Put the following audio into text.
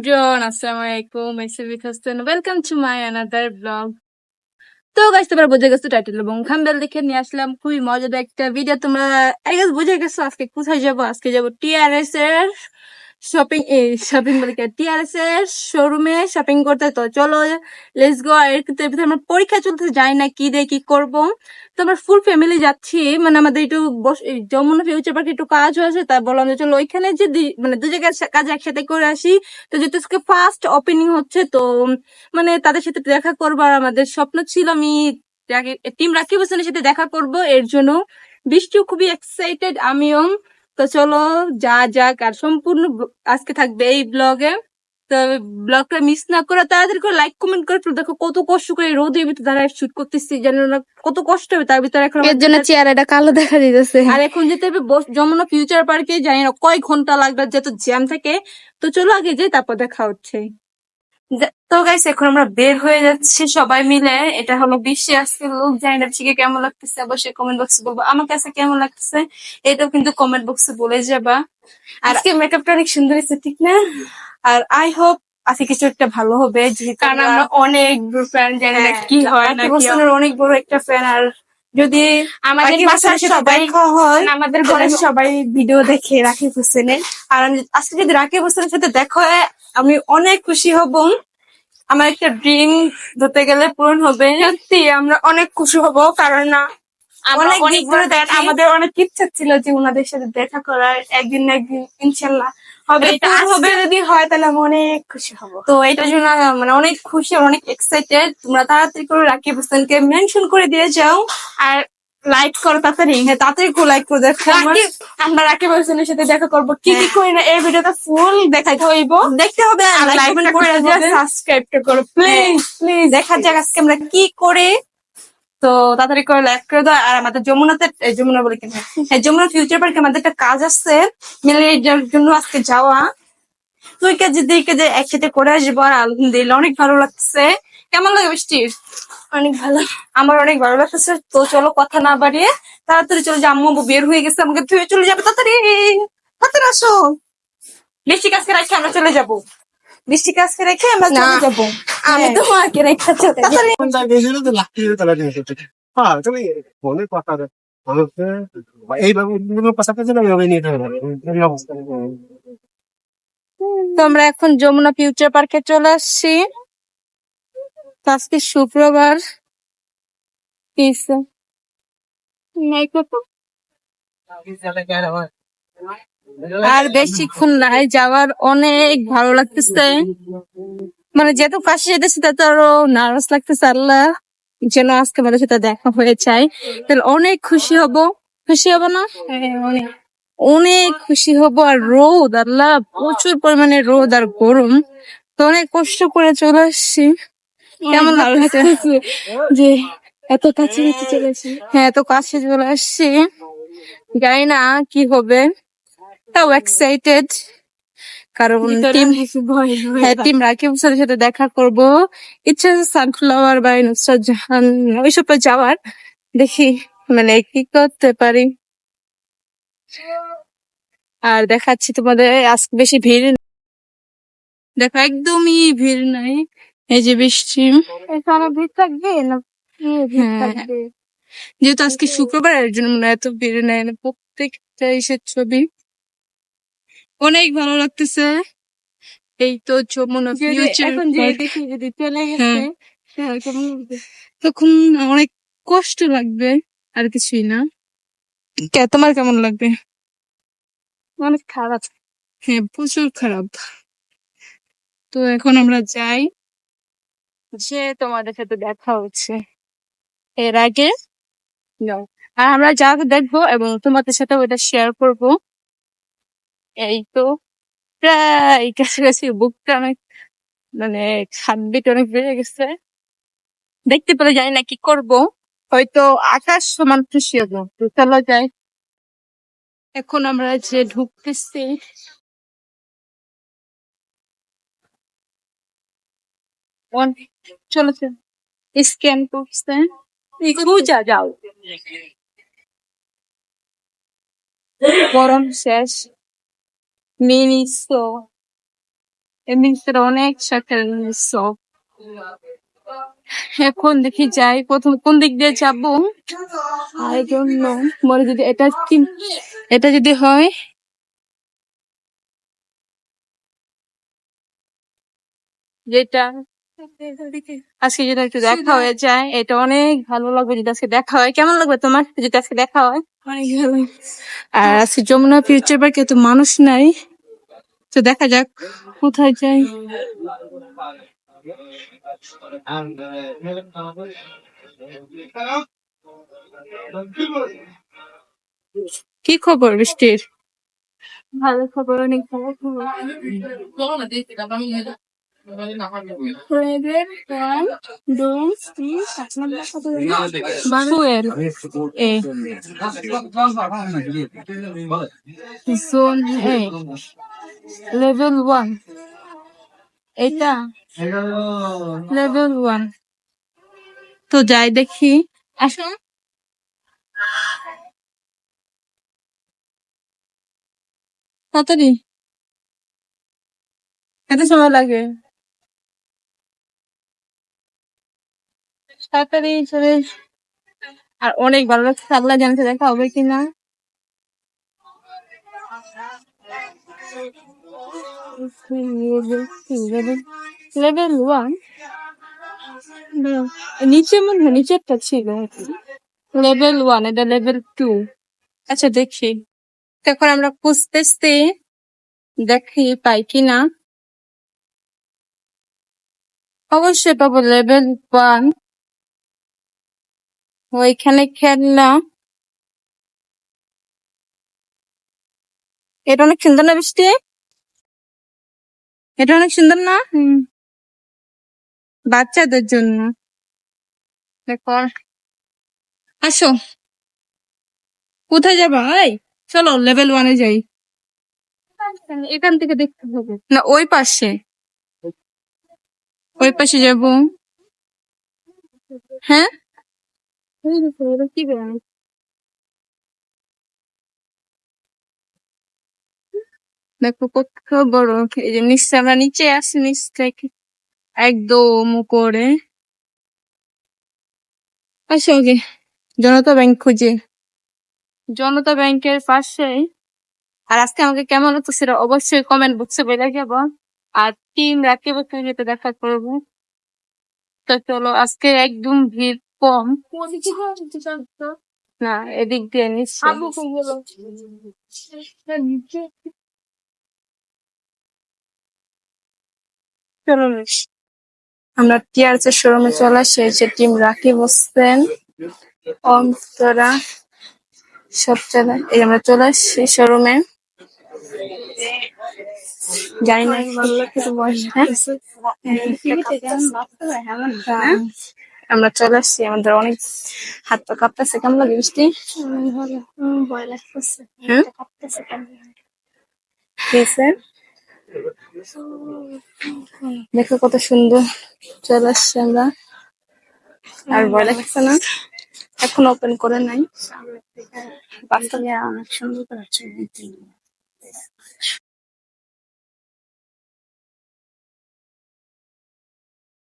everyone, আসসালামু আলাইকুম Isbik Hasan welcome to my another blog তো গাইস তোমরা বুঝে গেছো টাইটেল এবং থাম্বনেল দেখে নিয়ে আসলাম। খুবই মজাদার একটা ভিডিও তোমরা আই গেস বুঝে গেছো আজকে কোথায় যাব? আজকে যাব টিআরএস এর শপিং শপিং বলে টিআরএস এর শোরুমে শপিং করতে তো চলো লেটস গো এর ভিতরে আমার পরীক্ষা চলতে যাই না, কি দিয়ে কি করব? তো আমরা ফুল ফ্যামিলি যাচ্ছি। মানে আমাদের একটু যমুনা ফিউচার পার্কে একটু কাজ হয়েছে, তাই বললাম যে চলো ওইখানে যে মানে দু জায়গায় কাজ একসাথে করে আসি। তো যেহেতু ফার্স্ট ওপেনিং হচ্ছে, তো মানে তাদের সাথে দেখা করব। আর আমাদের স্বপ্ন ছিল আমি টিম রাকিব হোসেনের সাথে দেখা করব। এর জন্য বৃষ্টিও খুবই এক্সাইটেড আমিও। তো চলো যা যাক আর সম্পূর্ণ আজকে থাকবে এই ব্লগে তো ব্লগটা মিস না করে তাড়াতাড়ি করে লাইক কমেন্ট করে। দেখো কত কষ্ট করে রোদের ভিতরে তারা শুট করতেছি যেন না কত কষ্ট হবে। তার ভিতরে এখন এর জন্য চেহারাটা কালো দেখা যাইতেছে আর এখন যেতে হবে বস- যমুনা ফিউচার পার্কে জানি না কয় ঘণ্টা লাগবে যেহেতু জ্যাম থাকে। তো চলো আগে যাই তারপর দেখা হচ্ছে। তো গাইস এখন আমরা বের হয়ে যাচ্ছি সবাই মিলে। এটা হলো বিশ্বে আজকে লোক জানি না ঠিক কেমন লাগতেছে অবশ্যই কমেন্ট বক্সে বলব। আমার কাছে কেমন লাগতেছে এটাও কিন্তু কমেন্ট বক্সে বলে যাবা। আর আজকে মেকআপটা অনেক সুন্দর হয়েছে ঠিক না? আর আই হোপ আজকে কিছু একটা ভালো হবে কারণ আমরা অনেক ফ্যান জানি না হ্যাঁ, কি হয় না অনেক বড় একটা ফ্যান আর যদি আমাদের বাসার সবাই হয় আমাদের তাহলে ঘরে সবাই ভিডিও দেখে রাকিব হোসেনের আর আজকে যদি রাকিব হোসেনের সাথে দেখা হয় আমি অনেক খুশি হব। আমার একটা ড্রিম ধরতে গেলে পূরণ হবে। সত্যি আমরা অনেক খুশি হব কারণ না অনেক। আমাদের অনেক ইচ্ছা ছিল যে ওনাদের সাথে দেখা করার একদিন না একদিন ইনশাল্লাহ। হবে হবে যদি হয় তাহলে আমি অনেক খুশি হব। তো এটার জন্য মানে অনেক খুশি অনেক এক্সাইটেড তোমরা তাড়াতাড়ি করে রাকিব হোসেনকে মেনশন করে দিয়ে যাও। আর লাইক করো তাড়াতাড়ি হ্যাঁ তাড়াতাড়ি করে লাইক করে দেখো আমরা রাকিব হোসেনের সাথে দেখা করব। কি কি হ্যাঁ। করি না এই ভিডিওটা ফুল দেখাইতে হইব। দেখতে হবে আর লাইক করে সাবস্ক্রাইবটা করো প্লিজ প্লিজ দেখা যাক আজকে আমরা কি করে? তো তাড়াতাড়ি করে লাইক করে দাও। আর আমাদের যমুনাতে এই যমুনা বলে কিনা হ্যাঁ যমুনা ফিউচার পার্কে আমাদের একটা কাজ আছে। মিলে এটার জন্য আজকে যাওয়া। তো ওই কাজে দিয়ে কাজে একসাথে করে আসব। আর আলহামদুলিল্লাহ অনেক ভালো লাগছে। কেমন লাগে বৃষ্টি? অনেক ভালো। আমার অনেক ভালো লাগতেছে। তো চলো কথা না বাড়িয়ে তাড়াতাড়ি চলো যে আম্মু বের হয়ে গেছে আমাকে ধুয়ে চলে যাবে তাড়াতাড়ি। তাড়াতাড়ি আসো। বৃষ্টি কাছে রাখি আমরা চলে যাব। বৃষ্টি কাজকে রেখে আমরা চলে আমি হ্যাঁ। তো মাকে রেখে আমরা এখন যমুনা ফিউচার পার্কে চলে আসছি। আজকে শুক্রবার? আর বেশিক্ষণ নাই যাওয়ার অনেক ভালো লাগতেছে। মানে যেহেতু কাছে যেতেছে তত আরও নার্ভাস লাগতেছে, আল্লাহ। যেন আজকে আমাদের সাথে দেখা হয়ে যায়। তাহলে অনেক খুশি হব। খুশি হব না? অনেক খুশি হব, আর রোদ, আল্লাহ, প্রচুর পরিমাণে রোদ আর গরম। তো অনেক কষ্ট করে চলে আসছি। কেমন ভালো লাগতেছে। যে এত কাছে কাছে চলে আসছি হ্যাঁ এত কাছে চলে আসছি। জানি না কি হবে। তাও এক্সাইটেড কারণ টিম হ্যাঁ টিম রাকিব হোসেনের সাথে দেখা করব। ইচ্ছা আছে সানফ্লাওয়ার বা নুসরাত জাহান ওইসব যাওয়ার। দেখি মানে কি করতে পারি। আর দেখাচ্ছি তোমাদের আজকে বেশি ভিড় নেই। দেখো একদমই ভিড় নাই। এই যে বৃষ্টি। এখানে ভিড় থাকবে না? হ্যাঁ। যেহেতু আজকে শুক্রবার এর জন্য মনে এত ভিড় নেই। না প্রত্যেকটা ইসের ছবি অনেক ভালো লাগতেছে। এই তো যমুনা যদি চলে গেছে হ্যাঁ। তখন অনেক কষ্ট লাগবে আর কিছুই না। কে তোমার কেমন লাগবে? অনেক খারাপ। হ্যাঁ প্রচুর খারাপ। তো এখন আমরা যাই। যে তোমাদের সাথে দেখা হচ্ছে। এর আগে আর আমরা যা দেখব এবং তোমাদের সাথে ওটা শেয়ার করব, এই তো প্রায় কাছাকাছি বুকটা অনেক মানে হাতবিট অনেক বেড়ে গেছে। দেখতে পেলে জানি না কি করব। হয়তো আকাশ সমান খুশি হব। চলো যাই। এখন আমরা যে ঢুকতেছি। অন- চলো চলো স্ক্যান করছে বুঝা যাও গরম শেষ মিনিসো নিচটা অনেক শখ এখন দেখি যাই? প্রথম কোন দিক দিয়ে যাব? আই ডোন্ট নো মনে যদি এটা কি এটা যদি হয়? যেটা আজকে যদি একটু দেখা হয়ে যায় এটা অনেক ভালো লাগবে যদি আজকে দেখা হয়। কেমন লাগবে তোমার যদি আজকে দেখা হয়? অনেক ভালো আর আজকে যমুনা ফিউচার পার্কে তো মানুষ নাই। তো দেখা যাক কোথায় যাই। কি খবর বৃষ্টির? ভালো খবর অনেক ভালো খবর। লেভেল ওয়ান এটা লেভেল ওয়ান তো যাই দেখি আসো তাড়াতাড়ি এত সময় লাগে তাড়াতাড়ি চলে আর অনেক ভালো লাগছে। আল্লাহ জানতে দেখা হবে কিনা। লেভেল ওয়ান নিচে মনে হয় নিচেরটা ছিল লেভেল ওয়ান এটা লেভেল টু আচ্ছা দেখি। তখন আমরা খুঁজতেছি, দেখি পাই কিনা। অবশ্যই পাবো লেভেল ওয়ান ওইখানে খেলনা। এটা অনেক সুন্দর না বৃষ্টি? এটা অনেক সুন্দর না? বাচ্চাদের জন্য। দেখো। আসো। কোথায় যাবা? এই চলো লেভেল ওয়ানে যাই। এখান থেকে দেখতে হবে। না ওই পাশে। ওই পাশে যাব। হ্যাঁ? দেখো, করে? কত বড় এই যে নিচে আমরা নিচে আসি নিচ থেকে একদম উপরে আসো ওকে জনতা ব্যাংক খুঁজে জনতা ব্যাংকের পাশে আর আজকে আমাকে কেমন লাগতো সেটা অবশ্যই কমেন্ট বক্সে বলে যাব আর টিম রাখি বসে যেতে দেখা করব তো চলো আজকে একদম ভিড় কম। না এদিক দিয়ে নিচ্ছে। চলো আমরা টিআরস শোরুমে চলে আসি যে টিম রাখি বসছেন অন্তরা সব চলে এই আমরা চলে আসছি শোরুমে। জানি না ভালো লাগছে তো বয়স হ্যাঁ। হ্যাঁ। আমরা চলে আসছি, আমাদের অনেক হাত পা কাঁপতেছে। কেমন লাগে বৃষ্টি? হ্যাঁ? দেখো কত সুন্দর চলে আসছি আমরা। আর ভয় লাগছে না? এখন ওপেন করে নাই। বাস্তবে অনেক সুন্দর করে